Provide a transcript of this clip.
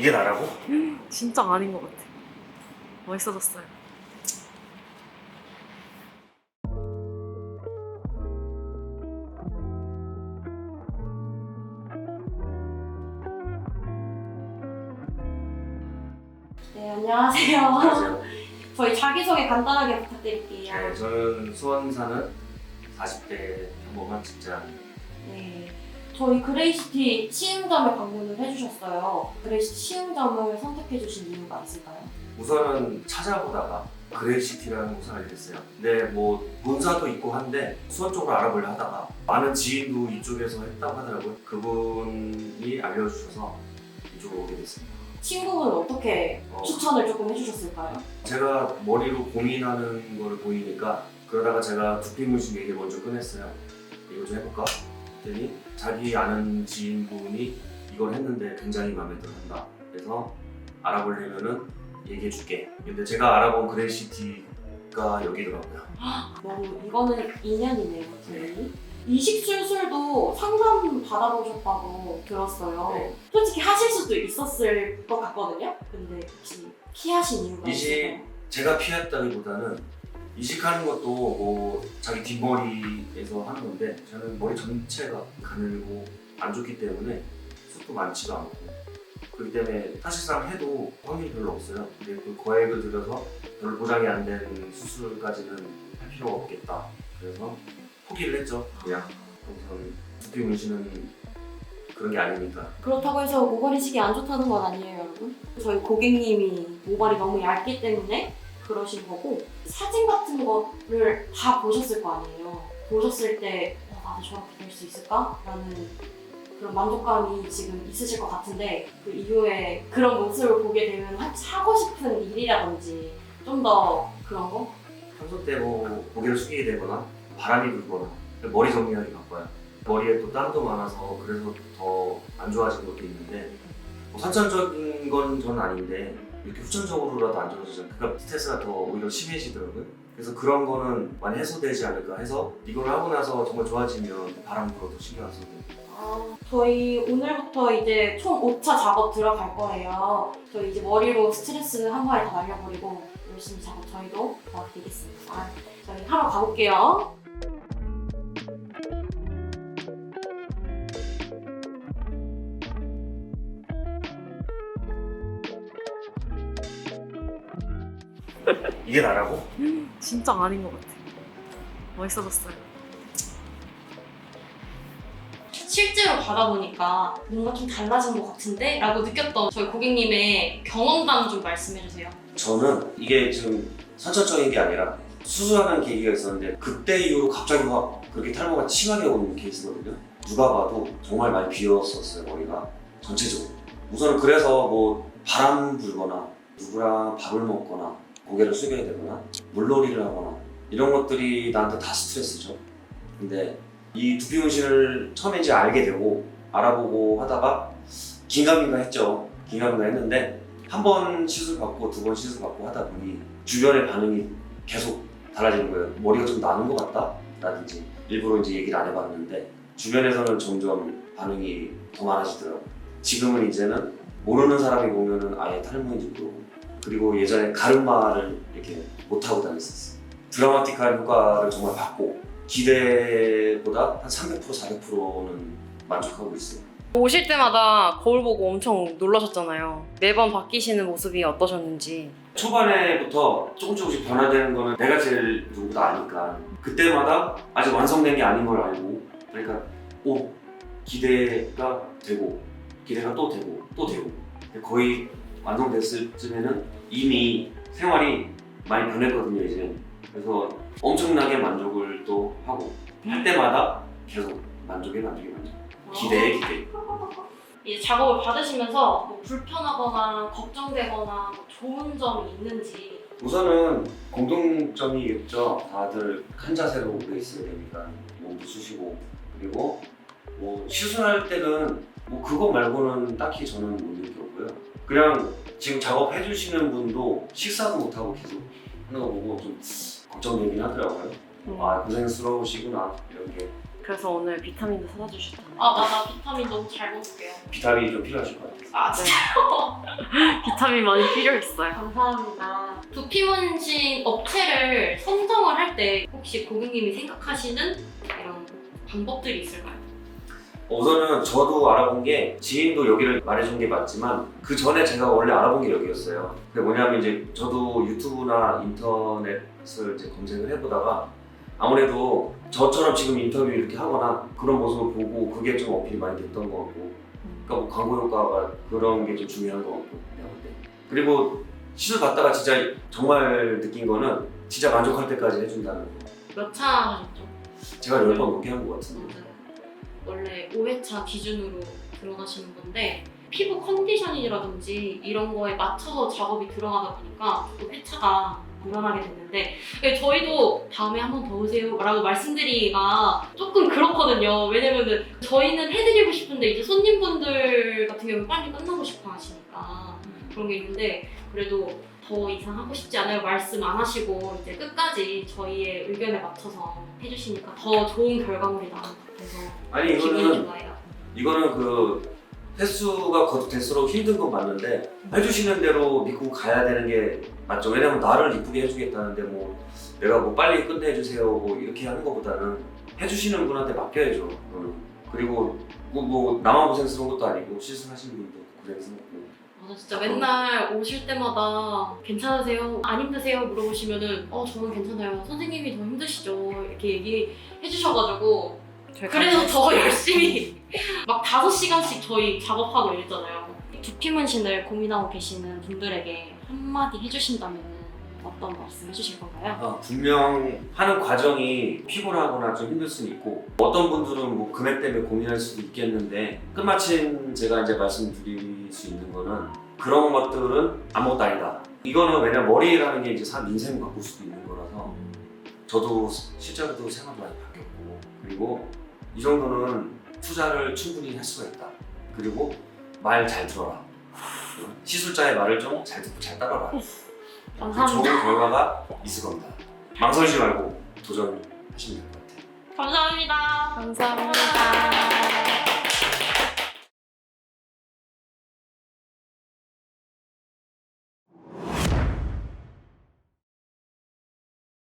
이게 나라고? 진짜 아닌 것 같아. 멋있어졌어요. 네, 안녕하세요. 안녕하세요. 저희 자기소개 간단하게 부탁드릴게요. 네, 저는 수원 사는 40대 평범한 직장. 네. 저희 그레이시티 시흥점에 방문을 해주셨어요. 그레이시티 시흥점을 선택해주신 이유가 있을까요? 우선은 찾아보다가 그레이시티라는 곳을 알게 됐어요. 근데 뭐 본사도 있고 한데 수원 쪽으로 알아보려 하다가 많은 지인도 이쪽에서 했다고 하더라고요. 그분이 알려주셔서 이쪽으로 오게 됐습니다. 친구분은 어떻게 어, 추천을 조금 해주셨을까요? 제가 머리로 고민하는 거를 보이니까 그러다가 제가 두피 문신 얘기 먼저 꺼냈어요. 이거 좀 해볼까? 했더니 자기 아는 지인분이 이걸 했는데 굉장히 마음에 들어한다. 그래서 알아보려면은 얘기해줄게. 근데 제가 알아본 그레이시티가 여기더라고요. 너무 이거는 인연이네요, 저희. 이식술술도 상담 받아보셨다고 들었어요. 네. 솔직히 하실 수도 있었을 것 같거든요. 근데 혹시 피하신 이유가 이식- 있을까요? 제가 피했다기보다는 이식하는 것도 뭐 자기 뒷머리에서 하는 건데 저는 머리 전체가 가늘고 안 좋기 때문에 숱도 많지가 않고 그렇기 때문에 사실상 해도 확률이 별로 없어요. 근데 그 거액을 들여서 별로 보장이 안된 수술까지는 할 필요가 없겠다. 그래서 포기를 했죠. 그냥 우선 두피 문신은 그런 게 아니니까. 그렇다고 해서 모발 이식이 안 좋다는 건 아니에요, 여러분. 저희 고객님이 모발이 너무 얇기 때문에 그러신 거고 사진 같은 거를 다 보셨을 거 아니에요. 보셨을 때 어, 나도 저렇게 될 수 있을까? 라는 그런 만족감이 지금 있으실 것 같은데 그 이후에 그런 모습을 보게 되면 하- 하고 싶은 일이라든지 좀 더 그런 거? 평소 때 뭐 고개를 숙이게 되거나 바람이 불거나 머리 정리하기 바빠요. 머리에 또 땀도 많아서 그래서 더 안 좋아진 것도 있는데 뭐 선천적인 건 전 아닌데 이렇게 후천적으로라도 안 좋아지잖아요. 그러니까 스트레스가 더 오히려 심해지더라고요. 그래서 그런 거는 많이 해소되지 않을까 해서 이걸 하고 나서 정말 좋아지면 바람 불어도 신경 안 써도 돼요. 아, 저희 오늘부터 이제 총 5차 작업 들어갈 거예요. 저희 이제 머리로 스트레스 한 번에 다 날려버리고 열심히 작업 저희도 도와드리겠습니다. 아, 저희 하러 가볼게요. 이게 나라고? 진짜 아닌 것 같아. 멋있어졌어요. 실제로 받아보니까 뭔가 좀 달라진 것 같은데? 라고 느꼈던 저희 고객님의 경험담 좀 말씀해주세요. 저는 이게 지금 선천적인 게 아니라 수술하는 계기가 있었는데 그때 이후로 갑자기 확 그렇게 탈모가 심하게 오는 케이스거든요. 누가 봐도 정말 많이 비었었어요 머리가 전체적으로. 우선은 그래서 뭐 바람 불거나 누구랑 밥을 먹거나 고개를 숙여야 되거나 물놀이를 하거나 이런 것들이 나한테 다 스트레스죠. 근데 이 두피 문신을 처음에 이제 알게 되고 알아보고 하다가 긴가민가 했죠. 긴가민가 했는데 한 번 시술 받고 두 번 시술 받고 하다 보니 주변의 반응이 계속 달라지는 거예요. 머리가 좀 나는 것 같다? 라든지 일부러 이제 얘기를 안 해봤는데 주변에서는 점점 반응이 더 많아지더라고요. 지금은 이제는 모르는 사람이 보면은 아예 탈모인지 모르고 그리고 예전에 가르마를 이렇게 못하고 다녔었어요. 드라마틱한 효과를 정말 받고 기대보다 한 300% 400%는 만족하고 있어요. 오실 때마다 거울 보고 엄청 놀라셨잖아요. 매번 바뀌시는 모습이 어떠셨는지. 초반에부터 조금 조금씩 변화되는 거는 내가 제일 누구보다 아니까 그때마다 아직 완성된 게 아닌 걸 알고 그러니까 오 기대가 되고 기대가 또 되고 또 되고 거의 완성됐을 쯤에는 이미 생활이 많이 변했거든요 이제. 그래서 엄청나게 만족을 또 하고 할 때마다 계속 만족에 만족에 만족. 기대에 기대. 이제 작업을 받으시면서 뭐 불편하거나 걱정되거나 뭐 좋은 점이 있는지. 우선은 공동점이겠죠. 다들 한 자세로 오래 있어야 되니까. 몸도 쑤시고. 그리고 뭐 시술할 때는 뭐 그거 말고는 딱히 저는 못 느꼈고요. 그냥 지금 작업 해 주시는 분도 식사도 못 하고 계속 하는 거 보고 좀 걱정되긴 하더라고요. 아 고생스러우시구나 이런 게 그래서 오늘 비타민도 사다 주셨잖아요. 아 맞아 비타민 너무 잘 먹을게요. 비타민이 좀 필요하실 것 같아요. 아 네. 비타민 많이 필요했어요. 감사합니다. 두피 문신 업체를 선정을 할 때 혹시 고객님이 생각하시는 이런 방법들이 있을까요? 우선은 저도 알아본 게 지인도 여기를 말해준 게 맞지만 그 전에 제가 원래 알아본 게 여기였어요. 그게 뭐냐면 이제 저도 유튜브나 인터넷을 이제 검색을 해보다가 아무래도 저처럼 지금 인터뷰 이렇게 하거나 그런 모습을 보고 그게 좀 어필이 많이 됐던 것 같고 그러니까 뭐 광고 효과가 그런 게 좀 중요한 것 같고 때. 그리고 시술 받다가 진짜 정말 느낀 거는 진짜 만족할 때까지 해준다는 거. 몇차 하셨죠? 제가 열 번 넘게 한 것 같은데. 원래 5회차 기준으로 들어가시는 건데 피부 컨디션이라든지 이런 거에 맞춰서 작업이 들어가다 보니까 또 회차가 늘어나게 됐는데 네, 저희도 다음에 한 번 더 오세요 라고 말씀드리기가 조금 그렇거든요. 왜냐면은 저희는 해드리고 싶은데 이제 손님분들 같은 경우는 빨리 끝나고 싶어 하시니까 그런 게 있는데 그래도 더 이상 하고 싶지 않아요. 말씀 안 하시고 이제 끝까지 저희의 의견에 맞춰서 해주시니까 더 좋은 결과물이 같 아니 기분이 이거는 좋아요. 이거는 그 횟수가 거듭될수록 힘든 건 맞는데 해주시는 대로 믿고 가야 되는 게 맞죠. 왜냐면 나를 이쁘게 해주겠다는데 뭐 내가 뭐 빨리 끝내주세요 뭐 이렇게 하는 것보다는 해주시는 분한테 맡겨야죠. 그거는. 그리고 뭐, 뭐 나만 고생스러운 것도 아니고 시술하시는 분도 고생스럽고 맞아 진짜 맨날 오실 때마다 괜찮으세요? 안 힘드세요? 물어보시면은 어 저는 괜찮아요. 선생님이 더 힘드시죠? 이렇게 얘기해 주셔가지고 그래서 더 열심히 막 다섯 시간씩 저희 작업하고 이랬잖아요. 두피 문신을 고민하고 계시는 분들에게 한마디 해주신다면 어떤 말씀 해주실 건가요? 아, 분명 하는 과정이 피곤하거나 좀 힘들 수는 있고 어떤 분들은 뭐 금액 때문에 고민할 수도 있겠는데 끝마침 제가 이제 말씀드릴 수 있는 거는 그런 것들은 아무것도 아니다. 이거는 왜냐 면 머리라는 게 이제 사람 인생을 바꿀 수도 있는 거라서 저도 실제로도 생각 많이 바뀌었고 그리고 이 정도는 투자를 충분히 할 수가 있다. 그리고 말 잘 들어라. 시술자의 말을 좀 잘 듣고 잘 따라라. 좋은 감사합니다. 결과가 있을 겁니다. 망설이지 말고 도전하시면 될 것 같아요. 감사합니다. 감사합니다.